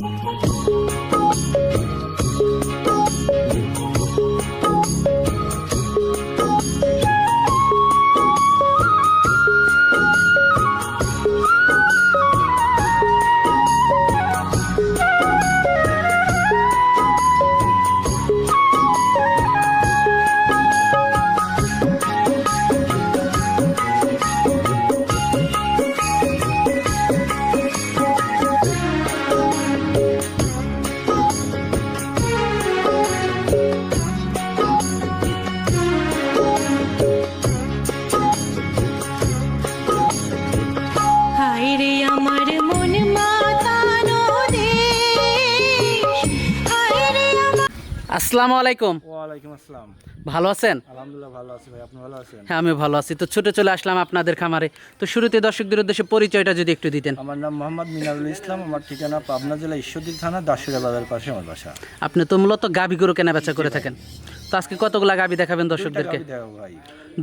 হায় আসসালামু আলাইকুম। ওয়ালাইকুম আসসালাম। ভালো আছেন? আলহামদুলিল্লাহ ভালো আছি ভাই আপনি ভালো আছেন? হ্যাঁ আমি ভালো আছি। তো ছুটে চলে আসলাম আপনাদের খামারে। তো শুরুতে দর্শকদের উদ্দেশ্যে পরিচয়টা যদি একটু দিতেন। আমার নাম মোহাম্মদ মিনারুল ইসলাম আমার ঠিকানা পাবনা জেলা ঈশ্বরদী থানা দাসুরা বাজার পাশে আমার বাসা। আপনি তো মূলত গাভি গরু কেনা বেচা করে থাকেন। তো আজকে কতগুলা গাভি দেখাবেন দর্শকদেরকে? ভাই।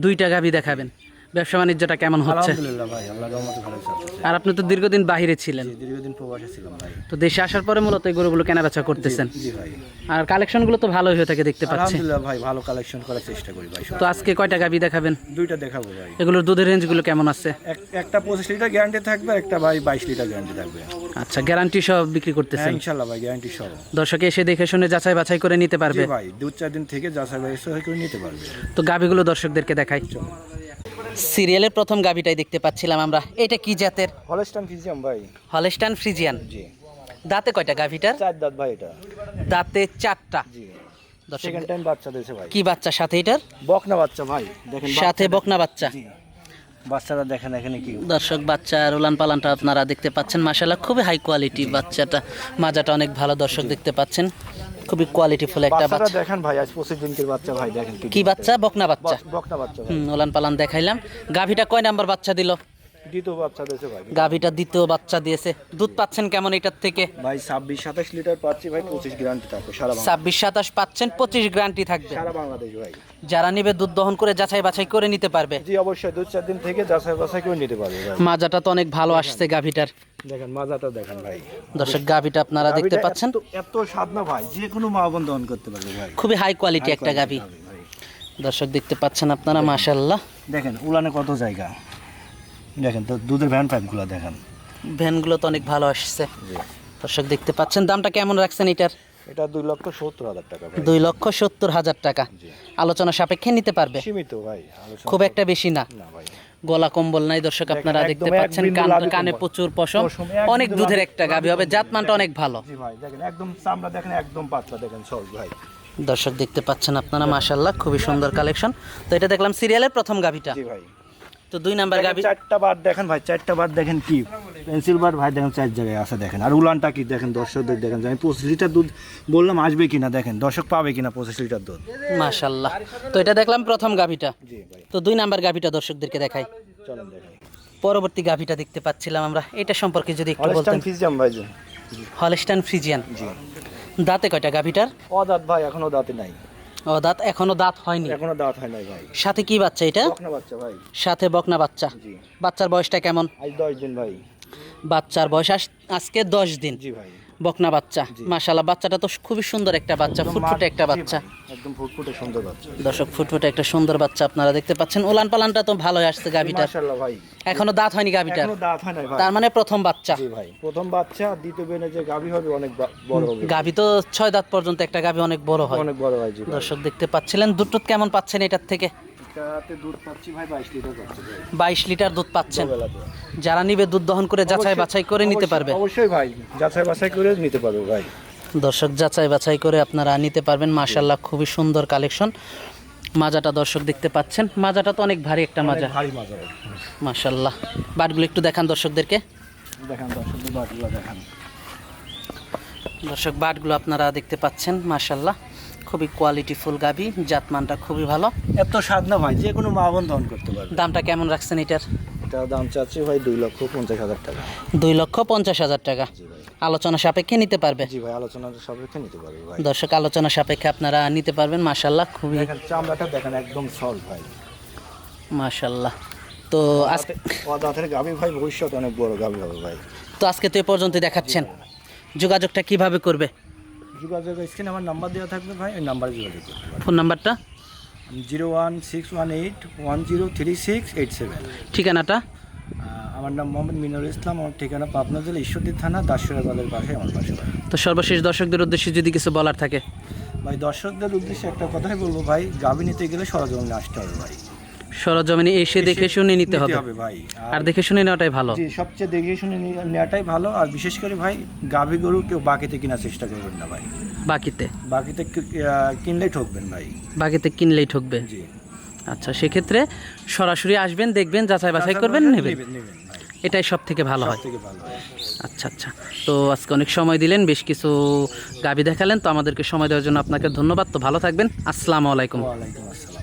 দুইটা গাভি দেখাবেন। ব্যবসা বাণিজ্যটা কেমন হচ্ছে? আলহামদুলিল্লাহ ভাই আল্লাহ রহমতে ভালো চলতেছে আর আপনি তো দীর্ঘদিন বাহিরে ছিলেন। দীর্ঘদিন প্রবাসে ছিলাম ভাই। তো দেশে আসার পরে মূলত এই গরুগুলো কেনা বেচা করতেছেন। জি ভাই। আর কালেকশনগুলো তো ভালোই হয়ে থাকে দেখতে পাচ্ছি। আলহামদুলিল্লাহ ভাই ভালো কালেকশন করার চেষ্টা করি ভাই তো আজকে কয়টা গাভি দেখাবেন? দুইটা দেখাবো ভাই। এগুলোর দুধের রেঞ্জগুলো কেমন আছে? এক একটা পঁচিশ লিটার গ্যারান্টি থাকবে একটা ভাই বাইশ লিটার গ্যারান্টি থাকবে। আচ্ছা গ্যারান্টি সহ বিক্রি হ্যাঁ করতেছেন ইনশাল্লাহ ভাই গ্যারান্টি সহ। দর্শকে এসে দেখে শুনে যাচাই বাছাই করে নিতে জি পারবে ভাই দু চার দিন থেকে যাচাই বাছাই করে নিতে পারবে। তো গাভিগুলো দর্শকদেরকে দেখাই। সিরিয়ালের প্রথম গাভিটাই দেখতে পাচ্ছিলাম আমরা। এটা কি জাতের? হলস্টান ফ্রিজিয়াম ভাই। Holstein Friesian. জি। দাঁতে কয়টা গাভিটার? চার দাঁত ভাই এটা। দাঁতে চারটা। জি। সেকেন্ড টাইম বাচ্চা দিয়েছে ভাই। কি বাচ্চা সাথে এটার? বকনা বাচ্চা ভাই। দেখেন সাথে বকনা বাচ্চা। জি। বাচ্চারা দেখেন এখানে কি? দর্শক বাচ্চা উলান পালানটা আপনারা দেখতে পাচ্ছেন। মাসাল্লাহ খুবই হাই কোয়ালিটি বাচ্চাটা। মাজাটা অনেক ভালো দর্শক দেখতে পাচ্ছেন। খুবই কোয়ালিটি ফুল একটা বাচ্চা। দেখেন ভাই আজ 25 দিনের বাচ্চা ভাই দেখেন কি বাচ্চা? বকনা বাচ্চা। বক- বকনা বাচ্চা হুম উলান পালান দেখাইলাম। গাভিটা কয় নাম্বার বাচ্চা দিল? দ্বিতীয় বাচ্চা দিয়েছে ভাই। গাভিটা দ্বিতীয় বাচ্চা দিয়েছে। দুধ পাচ্ছেন কেমন এটার থেকে? ভাই ছাব্বিশ সাতাশ লিটার পাচ্ছি ভাই পঁচিশ গ্যারান্টি থাকবে সারা ছাব্বিশ সাতাশ পাচ্ছেন পঁচিশ গ্যারান্টি থাকবে। সারা বাংলাদেশ ভাই। যারা নিবে দুধ দহন করে যাচাই বাছাই করে নিতে পারবে। জি অবশ্যই দু চার দিন থেকে যাচাই বাছাই করে নিতে পারবে মাজাটা তো অনেক ভালো আসছে গাভিটার। দেখেন মাজাটা দেখেন ভাই। দর্শক গাভিটা আপনারা দেখতে পাচ্ছেন। এত- স্বাদ না ভাই যে কোনো মা বোন দহন করতে পারবে ভাই। খুবই হাই কোয়ালিটি একটা গাভি। দর্শক দেখতে পাচ্ছেন আপনারা মাশাল্লাহ দেখেন উলানে কত জায়গা। দেখেন তো দুধের ভ্যান পাইপগুলো দেখেন। ভ্যানগুলো তো অনেক ভালো আসছে। দর্শক দেখতে পাচ্ছেন দামটা কেমন রাখছেন এটার? এটা দুই লক্ষ সত্তর হাজার টাকা দুই লক্ষ সত্তর হাজার টাকা। আলোচনা সাপেক্ষে নিতে পারবে। সীমিত ভাই খুব একটা বেশি না। গলা কম্বল নাই দর্শক আপনারা দেখতে পাচ্ছেন কান কানে প্রচুর পশম। অনেক দুধের একটা গাভি হবে জাতমানটা অনেক ভালো। দেখেন একদম চামড়া দেখেন একদম পাতলা দেখেন সব ভাই। দর্শক দেখতে পাচ্ছেন আপনারা মাশাল্লাহ খুবই সুন্দর কালেকশন। তো এটা দেখলাম সিরিয়ালের প্রথম গাভিটা জি ভাই। তো দুই নাম্বার গাভি চারটা বার দেখেন ভাই চারটা বার দেখেন কি? পেন্সিল বার ভাই দেখেন চার জায়গায় আছে দেখেন। আর উলানটা কি দেখেন দর্শকদের দেখেন আমি পঁচিশ লিটার দুধ বললাম আসবে কিনা দেখেন দর্শক পাবে কিনা পঁচিশ লিটার দুধ? মাশাল্লাহ তো এটা দেখলাম প্রথম গাভিটা তো দুই নাম্বার গাভিটা দর্শকদেরকে দেখাই। চলেন দেখেন। পরবর্তী গাভিটা দেখতে পাচ্ছিলাম আমরা। এটা সম্পর্কে যদি একটু বলতেন। ফিজিয়াম ভাই হলস্টান ফ্রিজিয়ান জি। দাঁতে কয়টা গাভিটার ও দাঁত ভাই এখনও দাঁতে নাই। ও দাঁত এখনও দাঁত হয়নি? এখনও দাঁত হয় নাই ভাই। সাথে কি বাচ্চা এটা? বকনা বাচ্চা ভাই। সাথে বকনা বাচ্চা। জি। বাচ্চার বয়সটা কেমন? আজ দশ দিন ভাই। বাচ্চার বয়স আজকে দশ দিন। জি ভাই। বকনা বাচ্চা। মাশাল্লাহ বাচ্চাটা তো খুবই সুন্দর একটা বাচ্চা ফুটফুটে একটা বাচ্চা। একদম ফুটফুটে সুন্দর বাচ্চা। দর্শক ফুটফুটে একটা সুন্দর বাচ্চা আপনারা দেখতে পাচ্ছেন। উলান পালানটা তো ভালোই আসছে গাভিটার। মাশাআল্লাহ ভাই। এখনও দাঁত হয়নি এখনও দাঁত হয় ভাই। তার মানে প্রথম বাচ্চা। জি ভাই প্রথম বাচ্চা দ্বিতীয় বেনে যে গাভী হবে অনেক বড় হবে। গাভি তো ছয় দাঁত পর্যন্ত একটা গাভি অনেক বড় হয়। অনেক বড় হয় জি দর্শক দেখতে পাচ্ছিলেন দুধ টুধ কেমন পাচ্ছেন এটার থেকে? এটাতে দুধ পাচ্ছি ভাই বাইশ লিটার পাচ্ছি বাইশ লিটার দুধ পাচ্ছেন। যারা নিবে দুধ দহন করে যাচাই বাছাই করে নিতে পারবে। অবশ্যই ভাই যাচাই বাছাই করে নিতে পারবে ভাই। দর্শক যাচাই বাছাই করে আপনারা নিতে পারবেন। মাশাল্লাহ খুবই সুন্দর কালেকশন। মাজাটা দর্শক দেখতে পাচ্ছেন। মাজাটা তো অনেক ভারী একটা মাজা। অনেক ভারী মাজা মাশাল্লাহ বাটগুলো একটু দেখান দর্শকদেরকে। দেখেন দর্শক বাটগুলো দেখেন। দর্শক বাটগুলো আপনারা দেখতে পাচ্ছেন। মাশাল্লাহ খুবই কোয়ালিটিফুল গাবি জাতমানটা খুবই ভালো। এত স্বাদ না ভাই যে কোনো মা বোন দহন করতে পারবে। দামটা কেমন রাখছেন এটার? এটা দাম চাচ্ছি ভাই দুই লক্ষ পঞ্চাশ হাজার টাকা। দুই লক্ষ পঞ্চাশ হাজার টাকা। আলোচনা সাপেক্ষে নিতে পারবে? জি ভাই আলোচনা সাপেক্ষে নিতে পারবে ভাই। দর্শক আলোচনা সাপেক্ষে আপনারা নিতে পারবেন মাশাল্লাহ খুবই দেখেন চামড়াটা দেখেন একদম সল্ট ভাই। মাশাল্লাহ তো আজকে দাঁতের গাভী ভাই ভবিষ্যৎ অনেক বড় গাভী হবে ভাই। তো আজকে তো এ পর্যন্ত দেখাচ্ছেন। যোগাযোগটা কীভাবে করবে? যোগাযোগ স্ক্রিনে আমার নাম্বার দেওয়া থাকবে ভাই ওই নাম্বারে যোগাযোগ করতে পারেন ফোন নাম্বারটা zero one six one eight one zero three six eight seven ঠিকানাটা? আমার নাম মোহাম্মদ মিনুর ইসলাম আমার ঠিকানা পাবনা জেলা ঈশ্বরদী থানা দাসুরা বাজার পাশে আমার ভাই তো সর্বশেষ দর্শকদের উদ্দেশ্যে যদি কিছু বলার থাকে। ভাই দর্শকদের উদ্দেশ্যে একটা কথাই বলব ভাই গাভী নিতে গেলে সরজমিনে আসতে হবে ভাই। সরজমিনে এসে দেখে শুনে নিতে হবে। ভাই। আর দেখে শুনে নেওয়াটাই ভালো। জি সবচেয়ে দেখে শুনে নেওয়াটাই ভালো। আর বিশেষ করে ভাই গাভী গরু কেউ বাকিতে কেনার চেষ্টা করবেন না ভাই। বাকিতে? বাকিতে কি- আহ, কিনলেই ঠকবেন ভাই। বাকিতে কিনলেই ঠকবে? জি। আচ্ছা সেক্ষেত্রে সরাসরি আসবেন দেখবেন যাচাই বাছাই করবেন নেবেন? নেবেন নেবেন ভাই। এটাই সব থেকে ভালো হয়। থেকে ভালো হয়। আচ্ছা আচ্ছা। তো আজকে অনেক সময় দিলেন বেশ কিছু গাবি দেখালেন তো আমাদেরকে সময় দেওয়ার জন্য আপনাকে ধন্যবাদ। তো ভালো থাকবেন। আসসালামু আলাইকুম। ওয়ালাইকুম আসসালাম।